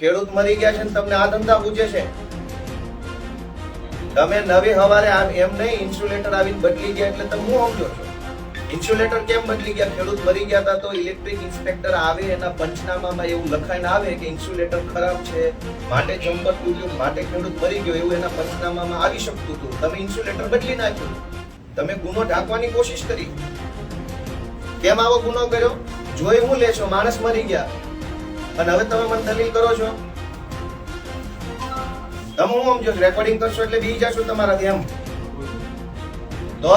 ખેડૂત મરી ગયા છે ને તમને આ ધંધા પૂછે છે? તમે નવી હવારે એમ નહીં, ઇન્સ્યુલેટર આવીને બદલી ગયા એટલે તમે હું સમજો છો? ઇન્સ્યુલેટર કેમ બદલી ગયા? ખેડૂત મરી ગયા હતા તો ઇલેક્ટ્રિક ઇન્સ્પેક્ટર આવે, એના પંચનામામાં એવું લખાઈને આવે કે ઇન્સ્યુલેટર ખરાબ છે, માટે જમ્પર તૂટ્યું માટે ખેડૂત મરી ગયો, એવું એના પંચનામામાં આવી શકતું હતું. તમે ઇન્સ્યુલેટર બદલી નાખ્યું. તમે ગુનો ઢાંકવાની કોશિશ કરી. કેમ આવો ગુનો કર્યો? જોઈ હું લે છો, માણસ મરી ગયા. અને હવે તમે મને દલીલ કરો છો? તમે હું આમ જો રેકોર્ડિંગ કરશો એટલે બી જશો તમારાથી એમ. તો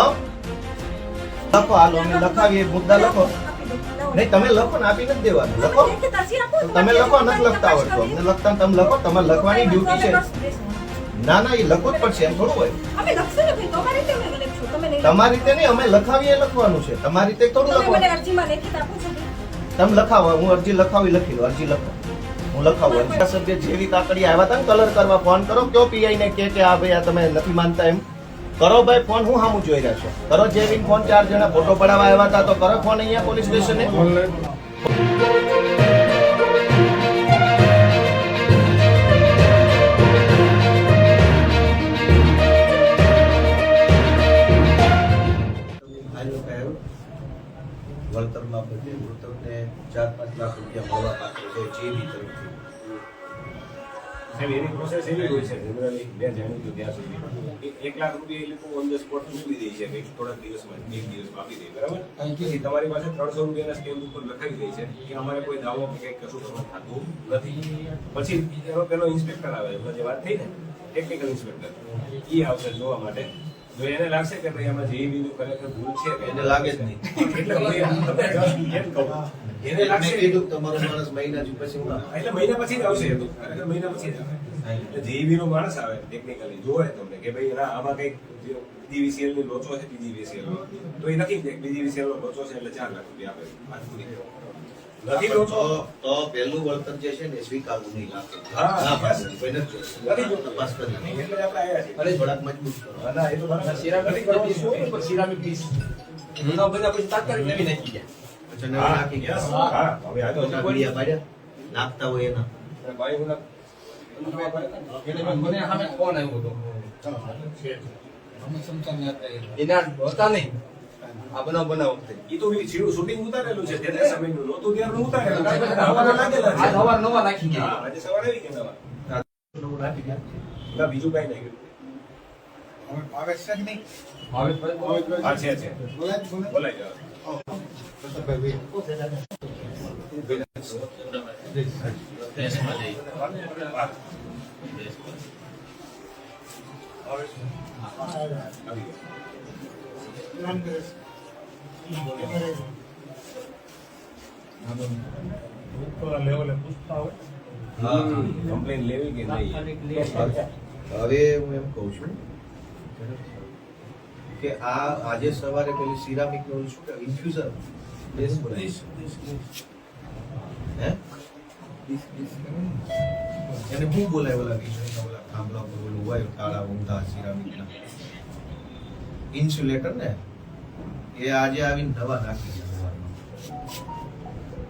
લખો આ અમે લખાવીએ મુદ્દા લખો નહીં તમે લખો ને આપી નથી દેવાનું. લખો. તમે લખો નથી લખતા આવડતો. અમને લખતા તમે લખો તમારે લખવાની ડ્યુટી છે. ના ના એ લખવું જ પડશે એમ થોડું હોય. તમારી રીતે નહીં તમારી અમે લખાવીએ લખવાનું છે. તમારી રીતે થોડું તમે તમે લખાવો હું અરજી લખાવી લખી લો, અરજી લખો. હું લખાવું, અરજી. સભ્ય જેવી કાકડી આવ્યા હતા ને કલર કરવા ફોન કરો, કયો પીઆઈ ને કે કે આ ભાઈ આ તમે નથી માનતા એમ. કરો ભાઈ, ફોન હું સામું જોઈ રહ્યા છો. કરો જેવી ફોન, ચાર જણા ફોટો પડાવવા આવ્યા હતા, તો કરો ફોન અહીંયા પોલીસ સ્ટેશને. ચાર પાંચ લાખ રૂપિયા મળવા પાત્ર છે જેવી તરફથી. સાહેબ એની પ્રોસેસ એવી હોય છે જનરલી મેં જાણ્યું હતું ત્યાં સુધી. એક લાખ રૂપિયા એ લોકો ઓન ધ સ્પોટ મૂકી દે છે કે થોડાક દિવસમાં એક દિવસમાં આપી દે બરાબર? પછી તમારી પાસે ત્રણસો રૂપિયાના સ્ટેમ્પ ઉપર લખાવી દે છે કે અમારે કોઈ દાવો કે કંઈક કશું તમારે થતું નથી. પછી એનો પેલો ઇન્સ્પેક્ટર આવે જે વાત થઈ ને ટેકનિકલ ઇન્સ્પેક્ટર એ આવશે જોવા માટે. જો એને લાગશે કે ભાઈ આમાં જેઈબી નું ખરેખર ભૂલ છે એને લાગે જ નહીં. એટલે હું તમને એમ કહું. એને લાગશે. કીધું કે તમારો માણસ મહિના જ પછી એટલે મહિના પછી જ આવશે ખરેખર મહિના પછી જ આવે. એટલે જેઈબી નો માણસ આવે ટેકનિકલી જોવે તમને કે ભાઈ ના આમાં કંઈક ડીવીસીએલની લોચો છે બીજીવીસીએલ તો એ નથી કે બીજીવીસીએલ નો લોચો છે એટલે ચાર લાખ રૂપિયા આપે. વાત દો તો તો પહેલું વળતર જે છે ને સ્વીકારવું નહીં લાગે. હા. કોઈ નથી નથી જોતું. તપાસ કરી એટલે આપણે આયા છે અરે થોડાક મજબૂત કરો. ના એ તો બરાબર. નથી કરવાનું. શું હોય? પછી નવા નાખી Yes. ગયા. હા હવે આ તો ખોટા પાડ્યા. નાખતા હોય એના. ભાઈ હું મને સામે ફોન આવ્યો હતો. એના હતા નહીં. આ બનાવ બનાવ વખતે ઈ તો શૂટિંગ ઉતારેલું છે તે સમયનું નહોતું ત્યારનું ઉતારેલું. હવાના લાગેલા છે. સવાર નવા નાખી ગયા. આજે સવારે આવી ગયા નવા. નવું નાખી ગયા. ના, બીજું કઈ નહીં? ભાવેશભાઈ? હા છે છે. બોલાઈ હા. નહીં હવે હું એમ કહું છું કે આ આજે સવારે પેલી સિરામિકનું શું કે ઇન્ફ્યુઝર બેસ હે? એને બહુ બોલાય વિષયના ઓલા થાંભલા પર ઓલું હોય કાળા ઊંધા સિરામિક ઇન્સ્યુલેટર ને? એ આજે આવીને દવા નાખી છે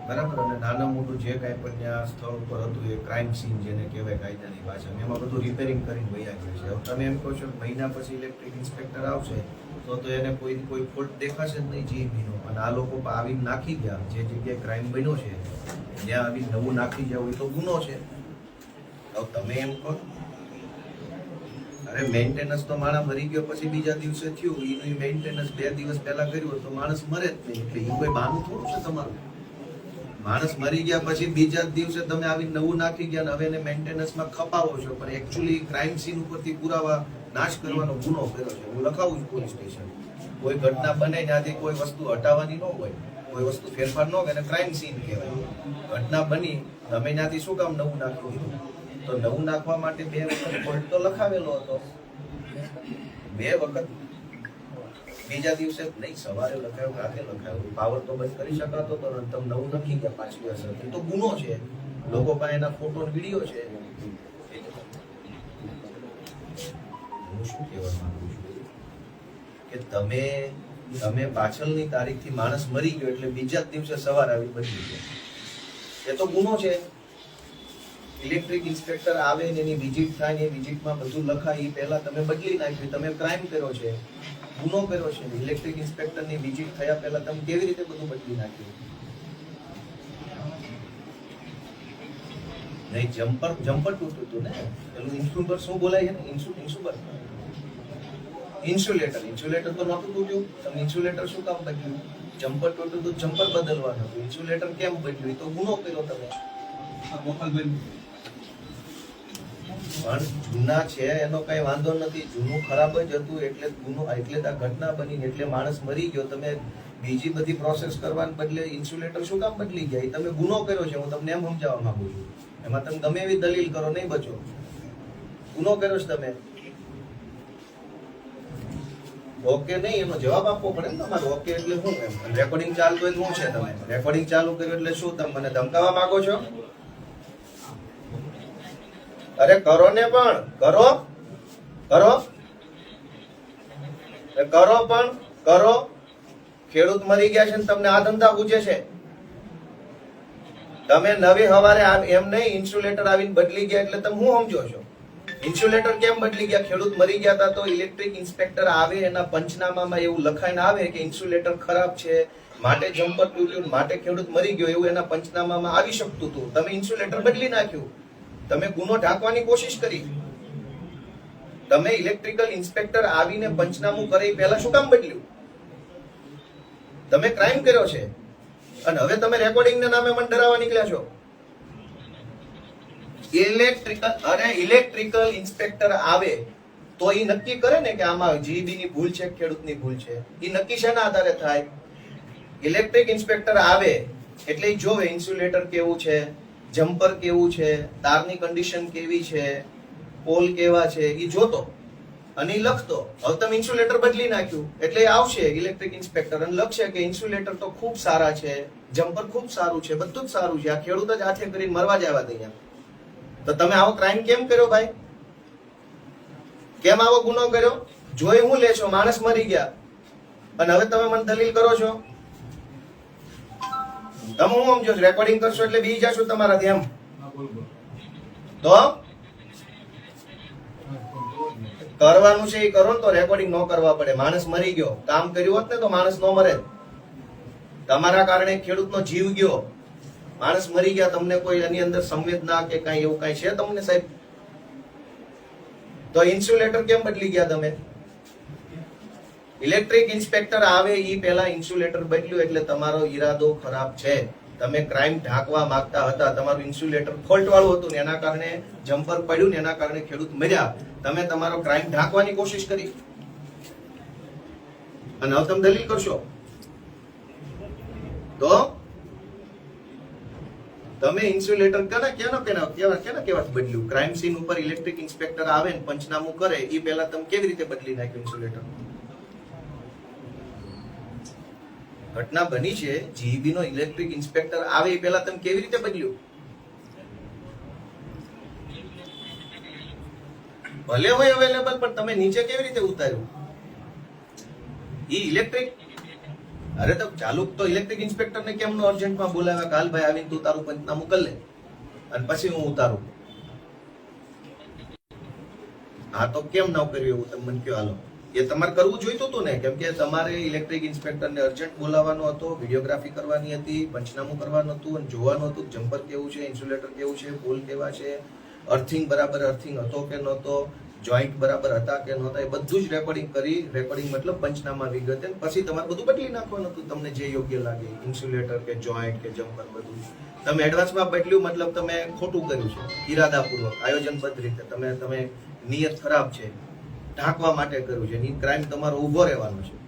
બરાબર? અને નાના મોટું જે કાંઈ પણ ત્યાં સ્થળ ઉપર હતું એ ક્રાઇમ સીન જેને કહેવાય કાયદાની ભાષામાં એમાં બધું રિપેરિંગ કરીને વયા ગયું છે. હવે તમે એમ કહો છો મહિના પછી ઇલેક્ટ્રિક ઇન્સ્પેક્ટર આવશે, તો તો એને કોઈ કોઈ ફોલ્ટ દેખાશે જ નહીં જીબીનો અને આ લોકો આવીને નાખી ગયા. જે જગ્યાએ ક્રાઇમ બન્યો છે, ત્યાં આવી નવું નાખી ગયા હોય તો ગુનો છે. હવે તમે એમ કહો અરે મેન્ટેનન્સ તો માણસ મરી ગયો પછી બીજા દિવસે થયું. એનું મેન્ટેનન્સ બે દિવસ પહેલા કર્યું તો માણસ મરે જ નહીં. એટલે એ કોઈ બહાનું થોડું છે તમારું? માણસ મરી ગયા પછી બીજા દિવસે તમે આવી નવું નાખી ગયા હવે એને મેન્ટેનન્સમાં ખપાવો છો. પણ એકચ્યુઅલી ક્રાઇમ સીન ઉપરથી પુરાવા નાશ કરવાનો ગુનો કર્યો છે. હું લખાવું છું પોલીસ સ્ટેશન કોઈ ઘટના બને ત્યાંથી કોઈ વસ્તુ હટાવવાની ન હોય, કોઈ વસ્તુ ફેરફાર ન કરે ક્રાઇમ સીન કહેવાય. ઘટના બની, તમે ત્યાંથી શું કામ નવું નાખી દીધું? તો નવું નાખવા માટે બે વખત ફોલ્ટ તો લખાવેલો હતો. બે વખત. બીજા દિવસે નહીં, સવારે લખાયો, રાતે લખાયો. પાવર તો બંધ કરી શકાતો તો તમે નવું લખી ગયા પાછી અસર એ તો ગુનો છે. લોકો પાસે એના ફોટો વીડિયો છે. હું શું કહેવા માંગુ છું? કે તમે તમે પાછળની તારીખથી માણસ મરી ગયો એટલે બીજા જ દિવસે સવાર આવી બદલી ગયો એ તો ગુનો છે. ઇલેક્ટ્રિક ઇન્સ્પેક્ટર આવે ને એની વિઝિટ થાય ને એ વિઝિટમાં બધું લખાય, એ પહેલાં તમે બદલી નાખ્યું, તમે ક્રાઇમ કર્યો છે, ગુનો કર્યો છે ઇલેક્ટ્રિક ઇન્સ્પેક્ટરની વિઝિટ થયા પહેલાં તમે કેવી રીતે બધું બદલી નાખ્યું? નહીં જમ્પર જમ્પર તૂટ્યું હતું ને, પેલું ઇન્સ્યુબર શું બોલાય છે ને? ઇન્સુ ઇન્સ્યુબર ઇન્સ્યુલેટર ઇન્સ્યુલેટર તો નહોતું તૂટ્યું. તમે ઇન્સ્યુલેટર શું કામ બદલ્યું? જમ્પર તૂટ્યું તો જમ્પર બદલવાનું હતું. ઇન્સ્યુલેટર કેમ બદલ્યું? તો ગુનો કર્યો તમે. પણ જૂના છે, એનો કઈ વાંધો નથી. જૂનું ખરાબ જ હતું, એટલે ગુનો એટલે આ ઘટના બની એટલે માણસ મરી ગયો. તમે બીજી બધી પ્રોસેસ કરવાને બદલે ઇન્સ્યુલેટર શું કામ બદલી ગયા? તમે ગુનો કર્યો છે, હું તમને એમ સમજાવવા માંગુ છું. એમાં તમે ગમે એવી દલીલ કરો, નહીં બચો. ગુનો કર્યો છે તમે. ઓકે નહીં, એનો જવાબ આપવો પડે ને તમારે. ઓકે એટલે શું એમ. રેકોર્ડિંગ ચાલતું હોય શું છે તમે રેકોર્ડિંગ ચાલુ કર્યું એટલે શું તમે મને ધમકાવવા માંગો છો? અરે કરો ને પણ, કરો કરો. કરો પણ, કરો. ખેડૂત મરી ગયા છે ને તમને આ ધંધા પૂછે છે. તમે નવી હવારે એમ નહીં, ઇન્સ્યુલેટર આવીને બદલી ગયા એટલે તમે હું સમજો છો? ઇન્સ્યુલેટર કેમ બદલી ગયા? ખેડૂત મરી ગયા હતા તો ઇલેક્ટ્રિક ઇન્સ્પેક્ટર આવે, એના પંચનામામાં એવું લખાઈને આવે કે ઇન્સ્યુલેટર ખરાબ છે, માટે જમ્પર તૂટ્યું માટે ખેડૂત મરી ગયો, એવું એના પંચનામામાં આવી શકતું હતું. તમે ઇન્સ્યુલેટર બદલી નાખ્યું. તમે ગુનો ઢાંકવાની કોશિશ કરી. તમે ઇલેક્ટ્રિકલ ઇન્સ્પેક્ટર આવીને પંચનામું કરે એ પહેલા શું કામ બદલ્યું? તમે ક્રાઇમ કર્યો છે. અને હવે તમે રેકોર્ડિંગ ના નામે મને ડરાવવા નીકળ્યા છો. ઇલેક્ટ્રિકલ અરે ઇલેક્ટ્રિકલ ઇન્સ્પેક્ટર આવે તો એ નક્કી કરે ને કે આમાં જીબી ની ભૂલ છે, ખેડૂતની ભૂલ છે. એ નક્કી શેના આધારે થાય? ઇલેક્ટ્રિક ઇન્સ્પેક્ટર આવે એટલે જોવે ઇન્સ્યુલેટર કેવું છે? જમ્પર કેવું છે, તારની કન્ડિશન કેવી છે પોલ કેવા છે એ જોતો અને એ લખતો. હવે તમે ઇન્સ્યુલેટર બદલી નાખ્યું, એટલે આવશે ઇલેક્ટ્રિક ઇન્સ્પેક્ટર અને લખશે કે ઇન્સ્યુલેટર તો ખૂબ સારા છે, જમ્પર ખૂબ સારું છે, બધું જ સારું છે, આ ખેડૂત જ હાથે કરીને મરવા જ આવ્યા અહીંયા. તો તમે આવો ક્રાઇમ કેમ કર્યો ભાઈ? કેમ આવો ગુનો કર્યો? જોઈ હું લેશો માણસ મરી ગયા. અને હવે તમે મને દલીલ કરો છો? તમે હું સમજો છો? રેકોર્ડિંગ કરશો એટલે બી જશો તમારાથી એમ? તો? કરવાનું છે એ કરો તો રેકોર્ડિંગ ન કરવા પડે. માણસ મરી ગયો. કામ કર્યું હોત ને તો માણસ ન મરે. તમારા કારણે ખેડૂતનો જીવ ગયો. માણસ મરી ગયા. તમને કોઈ એની અંદર સંવેદના કે કઈ એવું કઈ છે તમને સાહેબ? તો ઇન્સ્યુલેટર કેમ બદલી ગયા તમે? ઇલેક્ટ્રિક ઇન્સ્પેક્ટર આવે એ પહેલા ઇન્સ્યુલેટર બદલ્યું એટલે તમારો ઈરાદો ખરાબ છે. તમે ક્રાઇમ ઢાંકવા માંગતા હતા, તમારું ઇન્સ્યુલેટર ફોલ્ટ વાળું હતું ને એના કારણે જમ્પર પડ્યું ને એના કારણે ખેડૂત મર્યા. તમે તમારો ક્રાઇમ ઢાંકવાની કોશિશ કરી. અને હવે તમે દલીલ કરશો. તો? તમે ઇન્સ્યુલેટર કેના કેના કેના, કેવા કેના કેવા બદલ્યું? ક્રાઇમ સીન ઉપર ઇલેક્ટ્રિક ઇન્સ્પેક્ટર આવે ને પંચનામું કરે એ પહેલા તમે કેવી રીતે બદલી નાખ્યું ઇન્સ્યુલેટર? ઘટના બની છે જીબી નો ઇલેક્ટ્રિક ઇન્સ્પેક્ટર આવે એ પહેલા તમે કેવી રીતે બદલ્યું ભલે હોય અવેલેબલ, પણ તમે નીચે કેવી રીતે ઉતાર્યું? ઈ ઇલેક્ટ્રિક? અરે તો ચાલુ તો ઇલેક્ટ્રિક ઇન્સ્પેક્ટર ને કેમ નો અર્જન્ટમાં બોલાવ્યા? કાલ ભાઈ આવીને તું તારું પંચનામું કરી લે. અને પછી હું ઉતારું. હા તો કેમ ન કર્યું એવું તમે મને કયો હાલો. એ તમારે કરવું જોઈતું હતું ને. કેમ કે તમારે ઇલેક્ટ્રિક ઇન્સ્પેક્ટરને અર્જન્ટ બોલાવવાનો હતો વિડીયોગ્રાફી કરવાની હતી, પંચનામું કરવાનું હતું અને જોવાનું હતું જમ્પર કેવું છે ઇન્સ્યુલેટર કેવું છે પોલ કેવા છે અર્થિંગ બરાબર અર્થિંગ હતો કે નહોતો જોઈન્ટ બરાબર હતા કે નહોતા, એ બધું જ રેકોર્ડિંગ કરી રેકોર્ડિંગ મતલબ પંચનામા વિગતે પછી તમારે બધું બદલી નાખવાનું હતું, તમને જે યોગ્ય લાગે ઇન્સ્યુલેટર કે જોઈન્ટ કે જમ્પર બધું. તમે એડવાન્સમાં બદલ્યું, મતલબ તમે ખોટું કર્યું છે, ઈરાદાપૂર્વક, આયોજનબદ્ધ રીતે. તમે તમે નિયત ખરાબ છે. ઢાંકવા માટે કર્યું છે. ની ક્રાઇમ તમારો ઊભો રહેવાનો છે.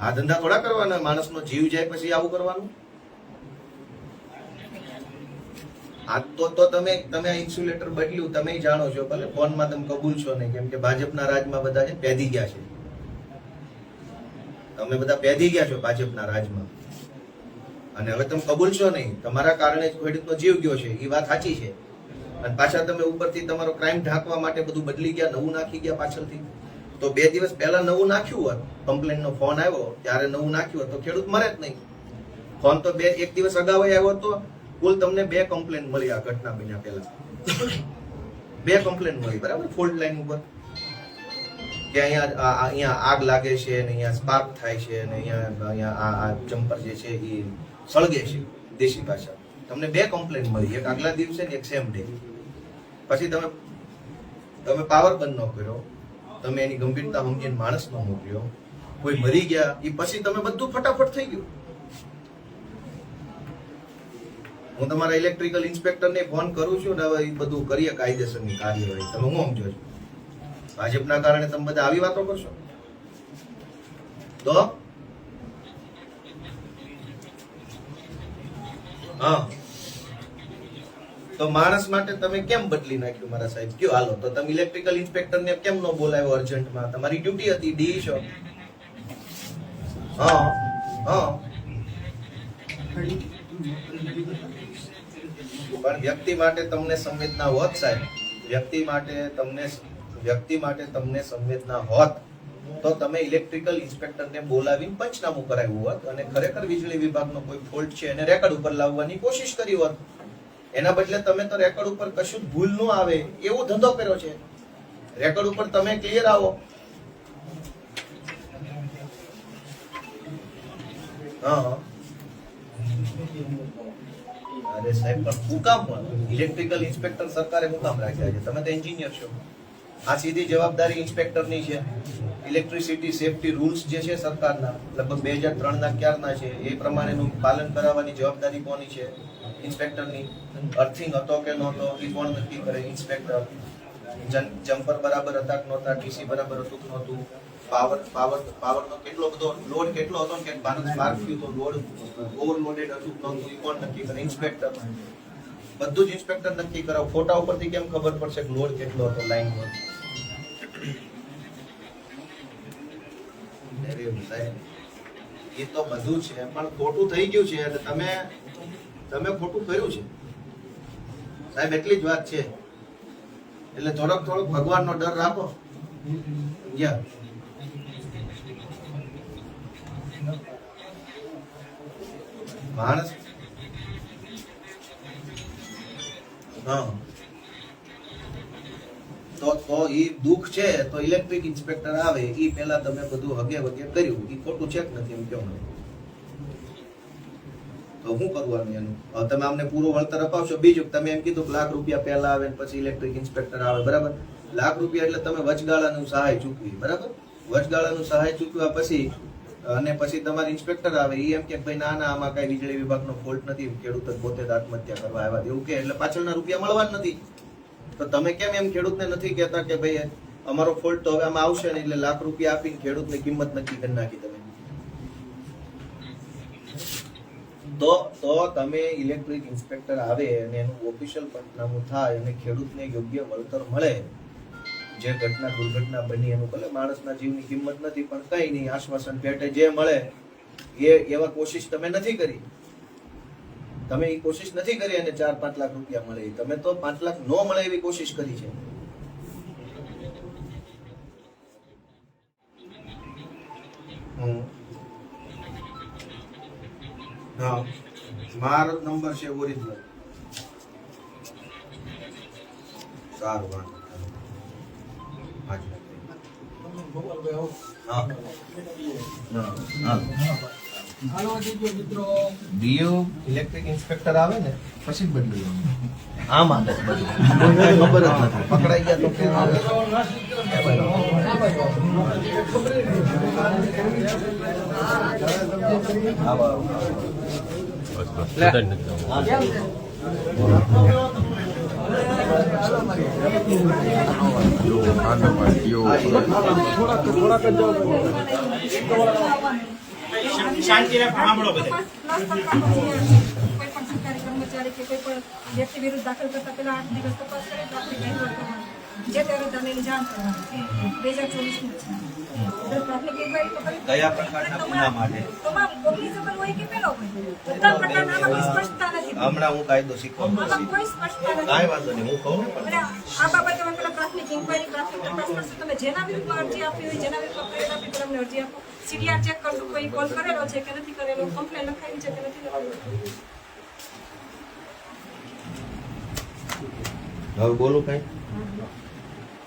આ ધંધા થોડા કરવાના? માણસનો જીવ જાય પછી આવું કરવાનું? આ તો તો તમે તમે આ ઇન્સ્યુલેટર બદલ્યું, તમે જાણો છો, ભલે ફોનમાં તમે કબૂલ છો નહીં, કેમ કે ભાજપના રાજમાં બધા છે પેદી ગયા છે. તમે બધા પેદી ગયા છો ભાજપના રાજમાં. અને હવે તમે કબૂલ છો નહીં. તમારા કારણે જ ખેડૂતનો જીવ ગયો છે. એ વાત સાચી છે. અને પાછા તમે ઉપરથી તમારો ક્રાઇમ ઢાંકવા માટે બધું બદલી ગયા, નવું નાખી ગયા પાછળથી. તો બે દિવસ પહેલા નવું નાખ્યું હોત કમ્પ્લેન નો ફોન આવ્યો, ત્યારે નવું નાખ્યું હોત, તો ખેડૂત મરે જ નહીં. ફોન તો બે, એક દિવસ અગાઉ આવ્યો હતો. કુલ તમને બે કમ્પ્લેન મળી આ ઘટના બન્યા પહેલા. બે કમ્પ્લેન મળી, બરાબર? ફોલ્ટ લાઈન ઉપર. કે અહીંયા અહીંયા આગ લાગે છે ને અહીંયા સ્પાર્ક થાય છે ને અહીંયા અહીંયા આ જમ્પર જે છે એ સળગે છે, દેશી ભાષા. તમને બે કમ્પ્લેન મળી, એક આગલા દિવસે ને એક સેમ ડે પછી તમે તમે પાવર બંધ ન કર્યો, તમે એની ગંભીરતા સમજીને માણસ ન મોકલ્યો, કોઈ મરી ગયા એ પછી તમે બધું ફટાફટ થઈ ગયું. હું તમારા ઇલેક્ટ્રિકલ ઇન્સ્પેક્ટરને ફોન કરું છું ને હવે એ બધું કરીએ કાયદેસરની કાર્યવાહી. તમે હું સમજો છો? ભાજપના કારણે તમે બધા આવી વાતો કરશો? તો? હા. તો માણસ માટે તમે કેમ બદલી નાખ્યું મારા સાહેબ? કયો હાલો, તો તમે ઇલેક્ટ્રિકલ ઇન્સ્પેક્ટર ને કેમ ન બોલાવ્યો અર્જન્ટમાં તમારી ડ્યુટી હતી, ડી છો? હા હા. પણ વ્યક્તિ માટે તમને સંવેદના હોત સાહેબ. વ્યક્તિ માટે તમને વ્યક્તિ માટે તમને સંવેદના હોત, તો તમે ઇલેક્ટ્રિકલ ઇન્સ્પેક્ટરને બોલાવીને પંચનામું કરાવ્યું હોત અને ખરેખર વીજળી વિભાગનો કોઈ ફોલ્ટ છે એને રેકર્ડ ઉપર લાવવાની કોશિશ કરી હોત. એના બદલે તમે તો રેકોર્ડ ઉપર કશું ભૂલ ન આવે, એવો ધંધો કર્યો છે. રેકોર્ડ ઉપર તમે ક્લિયર આવો. હા અરે સાહેબ, પણ શું કામ પણ ઇલેક્ટ્રિકલ ઇન્સ્પેક્ટર સરકારે શું કામ રાખ્યા છે? તમે તો એન્જિનિયર છો. આ સીધી જવાબદારી ઇન્સ્પેક્ટરની છે. ઇલેક્ટ્રિસિટી સેફટી રૂલ્સ જે છે સરકારના, લગભગ બે હજાર ત્રણના ક્યારના છે, એ પ્રમાણેનું પાલન કરાવવાની જવાબદારી કોની છે? ઇન્સ્પેક્ટરની. અર્થિંગ હતો કે નહોતો, એ કોણ નક્કી કરે? ઇન્સ્પેક્ટર જમ્પર બરાબર હતા કે નહોતા ટીસી બરાબર હતું કે નહોતું? પાવર પાવર પાવરનો કેટલો બધો લોડ કેટલો હતો કે ભારત સ્પાર્ક થયું તો લોડ ઓવરલોડેડ હતું નહોતું, એ કોણ નક્કી કરે? ઇન્સ્પેક્ટર બધું જ ઇન્સ્પેક્ટર નક્કી કરાવ. ફોટા ઉપરથી કેમ ખબર પડશે કે લોડ કેટલો હતો લાઈન પર અરે સાહેબ, એ તો બધું છે, પણ ખોટું થઈ ગયું છે એટલે તમે તમે ખોટું કર્યું છે. સાહેબ, એટલી જ વાત છે. એટલે થોડોક થોડોક ભગવાનનો ડર રાખો. યા. માણસ. હા. તો તો એ દુઃખ છે, તો ઇલેક્ટ્રિક ઇન્સ્પેક્ટર આવે એ પહેલા તમે બધું હગે વગે કર્યું. એ ખોટું છે નથી, એમ કહો તો શું કરવાનું એનું? તમે અમને પૂરો વળતર અપાવશો. બીજું, તમે એમ કીધું લાખ રૂપિયા પહેલા આવે પછી ઇલેક્ટ્રિક ઇન્સ્પેક્ટર આવે, બરાબર? લાખ રૂપિયા એટલે તમે વચગાળાનું સહાય ચૂકવી, બરાબર? વચગાળાનું સહાય ચૂકવ્યા પછી, અને પછી તમારે ઇન્સ્પેક્ટર આવે એ એમ કે ભાઈ, ના ના, આમાં કઈ વીજળી વિભાગનો ફોલ્ટ નથી ખેડૂત પોતે આત્મહત્યા કરવા આવ્યા. એવું કે, એટલે પાછળના રૂપિયા મળવા જ નથી. તો તમે કેમ એમ ખેડૂતને નથી કહેતા કે ભાઈ અમારો ફોલ્ટ તો હવે આમાં આવશે ને એટલે લાખ રૂપિયા આપીને ખેડૂતને કિંમત નક્કી કરી નાખી તમે. તો તો તમે ઇલેક્ટ્રિક ઇન્સ્પેક્ટર આવે અને એનું ઓફિશિયલ પંચનામું થાય અને ખેડૂતને યોગ્ય વળતર મળે. જે ઘટના દુર્ઘટના બની એનું ભલે માણસના જીવની કિંમત નથી, પણ કઈ નહીં, આશ્વાસન પેટે જે મળે, એ, એવા કોશિશ તમે નથી કરી. તમે એ કોશિશ નથી કરી અને ચાર પાંચ લાખ રૂપિયા મળે. એ. તમે તો પાંચ લાખ નો મળે એવી કોશિશ કરી છે. હા. મારો નંબર છે ઓરિજિનલ. સારું વાંધો હા. હા હા. ડીયુ ઇલેક્ટ્રિક ઇન્સ્પેક્ટર આવે ને પછી જ બદલું આમ આદત બદલું ખબર જ નથી. પકડાઈ ગયા તો કે આવા. શાંતિ રાખો સાંભળો બધા. કોઈ પણ સરકારી કર્મચારી કે કોઈ પણ વ્યક્તિ વિરુદ્ધ દાખલ કરતા પહેલા આઠ દિવસ તપાસ કરે તો આપણે કઈ જે તે અરજદારને જાણ કરવાની બે હજાર ચોવીસનું છે. એટલે પ્રાથમિક inquiry તો કરી- કયા પ્રકારના ગુના માટે? તમામ cognizable હોય કે પેલો હોય? બધા પ્રકારના આમાં કોઈ સ્પષ્ટતા નથી. હમણાં હું કાયદો શીખવા આમાં કોઈ સ્પષ્ટતા નથી. કાંઈ વાંધો નહીં હું કહું. ને પણ અને આ બાબતે પેલા પ્રાથમિક ઇન્ક્વાયરી પ્રાથમિક તપાસ કરશું તમે જેના વિરુદ્ધમાં અરજી આપી હોય જેના વિરુદ્ધમાં ફરિયાદ આપી હોય, અરજી આપો. સીડીઆર ચેક કરશું કોઈ કોલ કરેલો છે કે નથી કરેલો કમ્પ્લેન લખાવી છે કે નથી લખાવી હવે બોલું કઈ.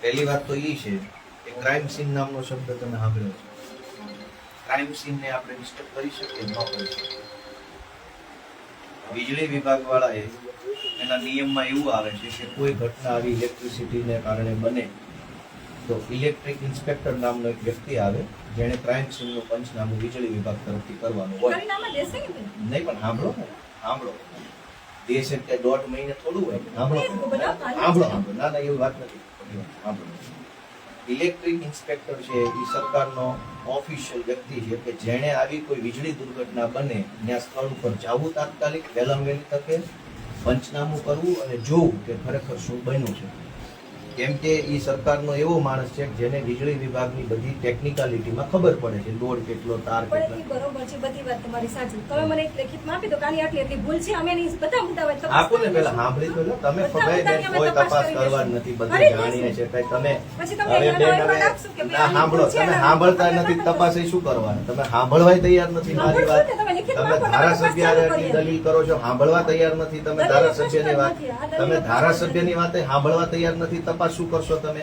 પહેલી વાત તો એ છે કે ક્રાઇમ સીન નામનો શબ્દ તમે સાંભળ્યો છે. ક્રાઇમ સીનને આપણે ડિસ્ટર્બ કરી શકીએ ન કરી શકીએ. વીજળી વિભાગ વાળાએ એના નિયમમાં એવું આવે છે કે કોઈ ઘટના આવી ઇલેક્ટ્રિસિટીને કારણે બને તો ઇલેક્ટ્રિક ઇન્સ્પેક્ટર નામનો એક વ્યક્તિ આવે જેણે ક્રાઇમ સીનનું પંચનામું વીજળી વિભાગ તરફથી કરવાનું હોય. નહીં? પણ સાંભળો ને સાંભળો. દેશ એટલે દોઢ મહિને થોડું હોય સાંભળો. સાંભળો સાંભળો. ના ના એવી વાત નથી. ઇલેક્ટ્રિક ઇન્સ્પેક્ટર છે, એ સરકારનો ઓફિશિયલ વ્યક્તિ છે કે જેણે આવી કોઈ વીજળી દુર્ઘટના બને, ત્યાં સ્થળ ઉપર જવું તાત્કાલિક વહેલામ વહેલી તકે, પંચનામું કરવું અને જોવું કે ખરેખર શું બન્યું છે. કેમ કે એ સરકારનો એવો માણસ છે જેને વીજળી વિભાગની બધી ટેકનિકાલિટીમાં ખબર પડે છે લોડ કેટલો તાર કેટલો. બરોબર છે બધી વાત તમારી સાચી. તમે મને એક લેખિતમાં આપી દો કાલી આટલી એટલી ભૂલ છે અમે નહીં બધા મુદ્દા હોય આપો ને પેલા સાંભળી તો તમે ફગાઈ અમે કોઈ તપાસ કરવા નથી બધું. જાણીએ છે. કઈ તમે પછી તમે હવે એનો બેન હવે આપશો કે ના સાંભળો. તમે સાંભળતા નથી તપાસ એ શું કરવાનું? તમે સાંભળવાય તૈયાર નથી મારી વાત. તમે ધારાસભ્ય. દલીલ કરો છો સાંભળવા તૈયાર નથી તમે ધારાસભ્યની વાત તમે ધારાસભ્યની વાતે સાંભળવા તૈયાર નથી તપાસ શું કરશો તમે?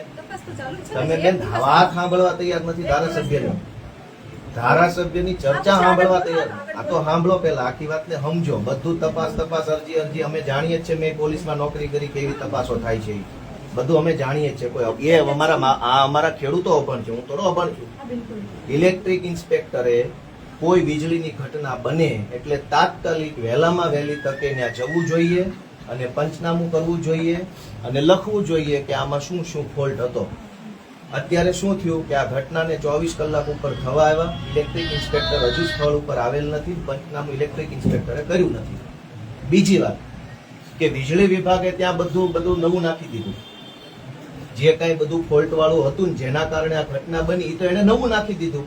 તમે બેન વાત સાંભળવા તૈયાર નથી ધારાસભ્યની. ધારાસભ્યની ચર્ચા સાંભળવા તૈયાર. આ તો સાંભળો પેલા આખી વાતને સમજો. બધું તપાસ તપાસ અરજી અરજી. અમે જાણીએ છીએ મેં પોલીસમાં નોકરી કરી કેવી તપાસો થાય છે બધું અમે જાણીએ છીએ. કોઈ એ અમારા આ અમારા ખેડૂતો અભણ છે. હું થોડો અભણ છું. ઇલેક્ટ્રિક ઇન્સ્પેક્ટરે કોઈ વીજળીની ઘટના બને એટલે તાત્કાલિક વહેલામાં વહેલી તકે ત્યાં જવું જોઈએ અને પંચનામું કરવું જોઈએ અને લખવું જોઈએ કે આમાં શું શું ફોલ્ટ હતો. અત્યારે શું થયું કે આ ઘટનાને ચોવીસ કલાક ઉપર થવા આવ્યા. ઇલેક્ટ્રિક ઇન્સ્પેક્ટર હજુ સ્થળ ઉપર આવેલ નથી. પંચનામું ઇલેક્ટ્રિક ઇન્સ્પેક્ટરે કર્યું નથી. બીજી વાત કે વીજળી વિભાગે ત્યાં બધું બધું નવું નાખી દીધું. જે કાંઈ બધું ફોલ્ટ વાળું હતું ને જેના કારણે આ ઘટના બની તો એને નવું નાખી દીધું.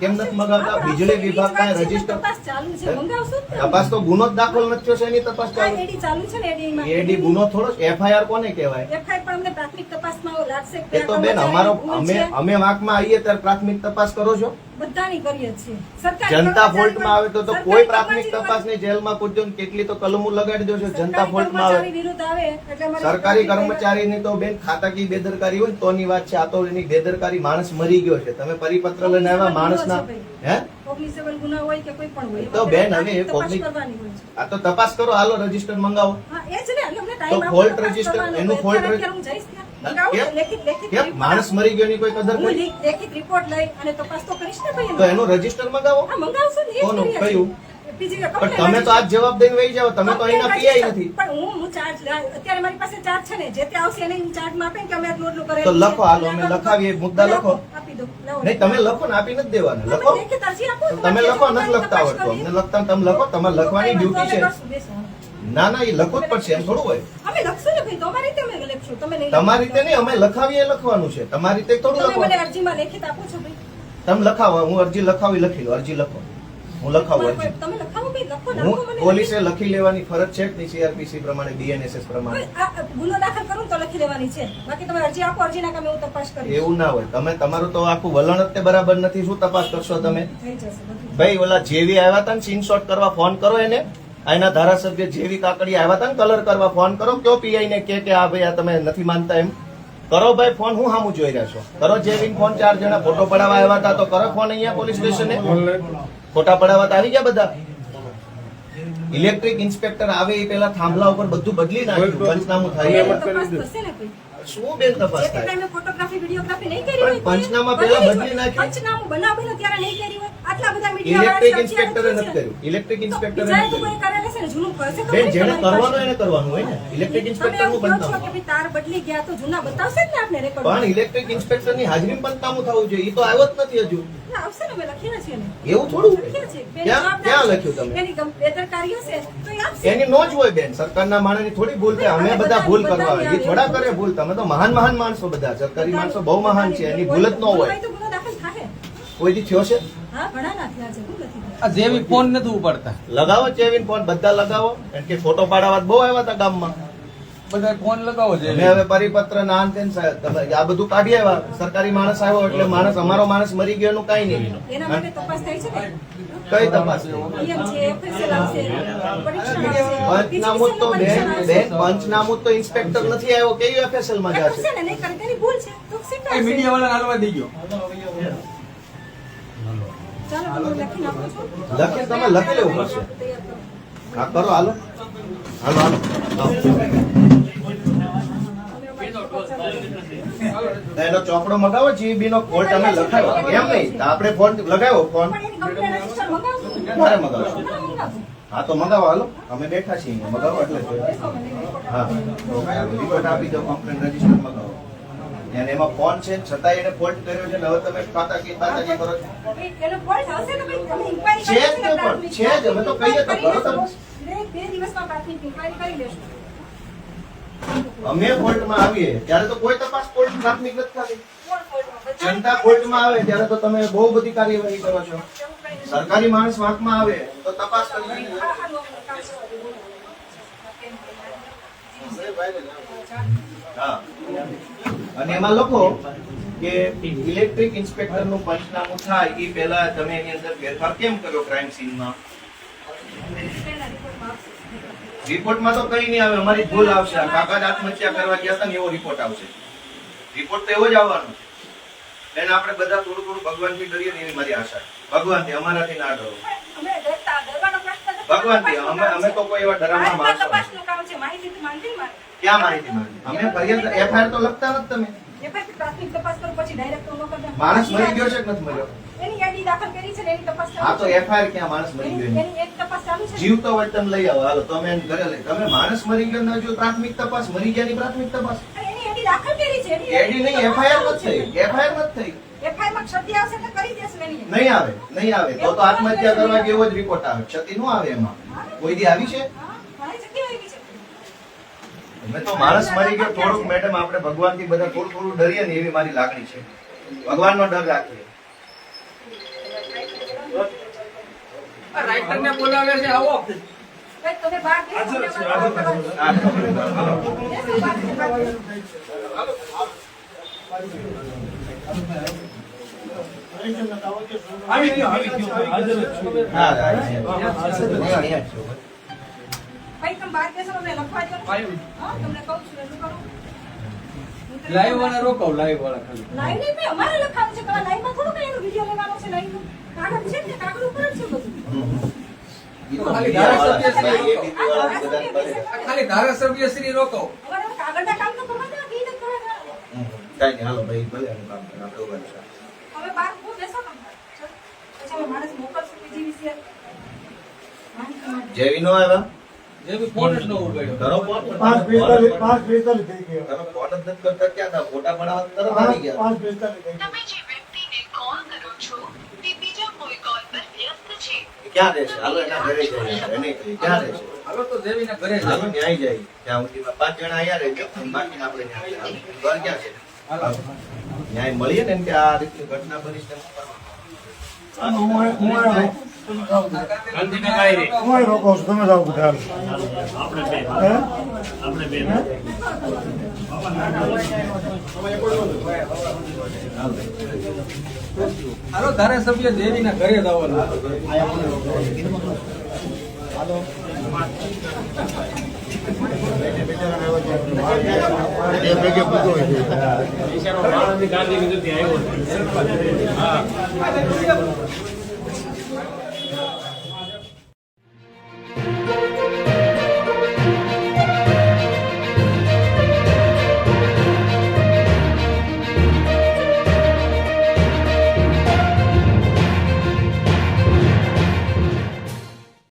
કેમ નથી મગાવતા? વીજળી વિભાગ કાંઈ રજિસ્ટર? તપાસ ચાલુ છે, મંગાવશો તપાસ તો ગુનો જ દાખલ નથી થયો છે એની તપાસ ચાલુ. એડી ચાલુ છે ને, એડી ગુનો થોડો એફઆઈઆર કોને કહેવાય? એફઆઈઆર પણ અમને પ્રાથમિક એ તો બેન અમારો અમે અમે વાંકમાં આવીએ ત્યારે પ્રાથમિક તપાસ કરો છો? બધાની કરીએ છીએ. સરકારી જનતા ફોલ્ટમાં આવે તો તો કોઈ પ્રાથમિક તપાસ નહીં જેલમાં પૂછજો ને કેટલી તો કલમો લગાડી દેજો જનતા સરકારી ફોલ્ટમાં આવે. કર્મચારીની તો બેન ખાતાકી બેદરકારી હોય ને તોની વાત છે આ તો એની બેદરકારી માણસ મરી ગયો છે. તમે પરિપત્ર લઈને આવ્યા માણસના હે? તો બેન, હવે. આ તો તપાસ કરો હાલો રજિસ્ટર મંગાવો. તો ફોલ્ટ રજિસ્ટર એનું હોય. હું માણસ મરી ગયો કોઈ કદર કરી? લેખિત રિપોર્ટ લઈ અને તપાસ તો કરીશ ને ભાઈ તો એનું રજિસ્ટર મંગાવો? મંગાવશો ને, કોનું? કયું? પણ તમે તો આજ જવાબ દઈને વહી જાવ તમે તો અહીંના પીઆઈ નથી. પણ હું હું ચાર્જ અત્યારે મારી પાસે ચાર્જ છે ને જે તે આવશે એને ચાર્જમાં આપે કે અમે આટલું આટલું કરે તો લખો, હાલો, અમે લખાવીએ, મુદ્દા લખો. આપી દો નહીં તમે લખો ને આપી નથી દેવાના. તમે લખો. તમે લખો નથી લખતા આવડતો અમને લખતા તમે લખો તમારે લખવાની ડ્યુટી છે. ના ના એ લખવું જ પડશે એમ થોડું હોય. અમે લખશું ને ભાઈ તમારી રીતે અમે તમે નહીં તમારી રીતે નહીં અમે લખાવીએ લખવાનું છે. તમારી રીતે થોડું તમે મને લખવાનું. અરજીમાં લેખિત આપો છો ભાઈ. તમે લખાવો હું અરજી લખાવી લખી લો અરજી લખો. હું લખાવું અરજી. તમે લખાવો ભાઈ લખો નાખો હું મને પોલીસે લખી લેવાની ફરજ છે કે નહીં સીઆરપીસી પ્રમાણે બીએનએસએસ પ્રમાણે. આ ગુનો દાખલ કરું તો લખી લેવાની છે. બાકી તમે અરજી આપો અરજીના કામે હું તપાસ કરીશ. એવું ના હોય. તમે તમારું તો આખું વલણ જ તે બરાબર નથી. શું તપાસ કરશો તમે? થઈ જશે બધું. ભાઈ ઓલા જેવી આવ્યા હતા ને સ્ક્રીનશોટ કરવા ફોન કરો એને. આના ધારાસભ્ય જેવી કાકડી આવ્યા હતા ને કલર કરવા ફોન કરો, કયો પીઆઈ ને કે આ ભાઈ, આ તમે નથી માનતા એમ. કરો ભાઈ, ફોન હું સામું જોઈ રહ્યા છો. કરો જેવી ફોન, ચાર જણા ફોટો પડાવવા આવ્યા હતા, તો કરો ફોન અહીંયા પોલીસ સ્ટેશને. ફોટા પડાવવા આવી ગયા બધા. ઇલેક્ટ્રિક ઇન્સ્પેક્ટર આવે એ પેલા થાંભલા ઉપર બધું બદલી નાખ્યું, પંચનામું થાય. શું બેન તપાસ થાય? ટાઈમે ફોટોગ્રાફી વિડિયોગ્રાફી નહીં કરી પણ હોય પંચનામા પહેલા બદલી. નાખ્યું. પંચનામું બનાવેલો ત્યારે નહીં કરી હોય આટલા બધા મીડિયા ઇલેક્ટ્રિક ઇન્સ્પેક્ટરે નથી કર્યું. ઇલેક્ટ્રિક ઇન્સ્પેક્ટરે નથી તો કોઈ કર્યું. છે ને, જૂનું કરશે તો બેન જેને કરવાનું એને કરવાનું હોય ને. ઇલેક્ટ્રિક ઇન્સ્પેક્ટરનું બનતા કે ભઈ તાર બદલી ગયા તો જૂના બતાવશે ને આપણે રેકોર્ડ પણ ઇલેક્ટ્રિક ઇન્સ્પેક્ટરની હાજરી બનતામું થવું જોઈએ. ઈ તો આવ્યો જ નથી હજુ. આવશે ને મેં લખીને છે ને. એવું થોડું? ક્યાં ક્યાં લખ્યું તમે? એની બેદરકારી હશે તો એની નો જ હોય બેન. સરકારના માણસની થોડી ભૂલ કે અમે બધા ભૂલ કરવા એ થોડા કરે ભૂલ. તમે તો મહાન મહાન માણસો બધા સરકારી માણસો બહુ મહાન છે એની ભૂલ જ ન હોય. દાખલ થાય. કોઈ દી થયો છે જેવી ફોન નથી ઉપાડતા. લગાવો ચેવિન ફોન બધા લગાવો. કારણ કે ફોટો પાડાવા બહુ આવ્યા હતા ગામમાં. બધા ફોન લગાવો છે મેં હવે પરિપત્ર ના અંતે ને આ બધું કાઢી આવ્યા. સરકારી માણસ આવ્યો એટલે માણસ અમારો માણસ મરી ગયો એનું કઈ નહીં. એના માટે તપાસ થાય છે કઈ તપાસ પંચનામું તો બેન બેન પંચનામું તો ઇન્સ્પેક્ટર નથી આવ્યો. કેવી એફએસએલમાં જશે ને મીડિયા વાળા હાલવા દઈ ગયો ચાલો લખી નાખું છું. લખી તમે લખી લેવું પડશે. હા કરો હાલો. હાલો હાલો. એનો ચોપડો મગાવો જીબી નો ફોન અમે લખાયો એમ નહીં આપણે ફોન લગાવ્યો ફોન મારે મગાવશો હા, તો મગાવો હાલો અમે બેઠા છીએ. મગાવો એટલે હા રિપોર્ટ આપી દો કમ્પ્લેન રજિસ્ટર મગાવો અને એમાં ફોન છે છતાં એને ફોલ્ટ કર્યો છે હવે તમે ખાતાકી ખાતાકી કરો છો તમે જ. છે જ. અમે તો કહીએ તો કરો તમે. બે બે દિવસમાં પ્રાથમિક ઇન્કવાયરી કરી લેશું. અમે કોર્ટમાં આવીએ ત્યારે તો કોઈ તપાસ કોર્ટ પ્રાથમિક નથી થતી જનતા કોર્ટમાં આવે ત્યારે તો તમે બહુ બધી કાર્યવાહી કરો છો. સરકારી માણસ વાંકમાં આવે તો તપાસ કરવી હા, અને એમાં લખો કે ઇલેક્ટ્રિક ઇન્સ્પેક્ટરનું પંચનામું થાય એ પહેલા તમે એની અંદર ફેરફાર કેમ કર્યો ક્રાઇમ સીનમાં. રિપોર્ટમાં તો કઈ નહીં આવે અમારી ભૂલ આવશે. કાકા આત્મહત્યા કરવા ગયા હતા ને એવો રિપોર્ટ આવશે. રિપોર્ટ તો એવો જ આવવાનો એને આપણે બધા થોડું થોડું ભગવાનથી ડરીએ ને એવી મારી આશા ભગવાનથી અમારાથી ના ડરો. ભગવાનથી અમે અમે તો કોઈ એવા ડરાવના માણસો ક્યાં માહિતી માંગી? અમે ફરિયાદ એફઆઈઆર તો લખતા નથી તમે. માણસ મરી ગયો છે કે નથી મર્યો? એની યાદી દાખલ કરી છે એની તપાસ હા તો એફઆઈઆર ક્યાં માણસ મરી ગયો એની? એની તપાસ ચાલુ છે જીવતો વર્તન લઈ આવો. હાલો તમે એને ઘરે લઈ તમે માણસ મરી ગયો ના જો પ્રાથમિક તપાસ મરી ગયાની પ્રાથમિક તપાસ? અને એની દાખલ કરી છે. એની નહીં એફઆઈઆર નથી થઈ. એફઆઈઆર નથી થઈ. એફઆઈઆરમાં ક્ષતિ આવશે એટલે કરી દેશું એની નહીં આવે નહીં આવે. તો તો આત્મહત્યા કરવા જેવો જ રિપોર્ટ આવે. ક્ષતિ નો આવે એમાં. કોઈ દી આવી છે? તો માણસ મરી ગયો થોડુંક મેડમ આપણે ભગવાનથી બધા થોડું થોડું ડરીએ ને એવી મારી લાગણી છે. ભગવાનનો ડર રાખીએ. રાઇટર ને બોલાવે છે આવો. તમે બહાર. આવી ગયો આવી ગયો. હાજર છું. હા, હા, અહીંયા. અહીંયા, અહીંયા જ છો. ભાઈ, તમે બહાર બેસો, તમને લખવા દો. હા, તમને કહું છું, રજૂ કરો. લાઈવ વાળા રોકાવ લાઈવ વાળા ખાલી. લાઈવ નહીં, અમારે લખાવું છે. પેલા લાઈવમાં થોડું કઈ એનો વીડિયો લેવાનો છે લાઈવનો. કાગળ છે ને કાગળ ઉપર જ છે ખાલી મીડિયા વાળા ધારાસભ્ય છે, ABP વાળા બધાને ભલે. આ ખાલી ધારાસભ્ય શ્રી રોકાવ અમારે હવે કાગળના કામ તો કરવા દો કે ઈ નથી કરવા દેવાના. હમ. કાંઈ નહીં, હાલો ભાઈ, ભલે એનું કામ કરે, આપણે ઊભા રહીશું. હવે બહાર બહુ બેસો તમે. ચાલો. પછી અમે માણસ મોકલશું બીજી વિશે માહિતી માટે. જેવી નો આવ્યા જેવી ફોન જ ન ઉપાડ્યો કરો ફોન. પાંચ પિસ્તાલીસ પાંચ પિસ્તાલીસ થઈ ગયો તમે ફોન જ નથી કરતા ક્યાં હતા? ફોટા પડાવવા તરત આવી પાંચ ગયા. પાંચ પિસ્તાલીસ થઈ ગયો તમે જે વ્યક્તિને કોલ કરો છો તે બીજા કોઈ કોલ પર વ્યસ્ત છે ક્યાં રહેશે? હાલો એના ઘરે જઈએ. એને ક્યાં રહેશે? હાલો તો દેવીના ઘરે હાલો ન્યાય જાય. ત્યાં સુધીમાં પાંચ જણા અહીંયા રહેજો, બાકી આપણે ન્યાય જઈએ. ઘર ક્યાં છે? હાલો ન્યાય મળીએ ને કે આ રીતની ઘટના બની છે, આપણે કરવાનું. હાલો ધારાસભ્ય દેવીના ઘરે જવાનું ભેગે બધું હોય છે.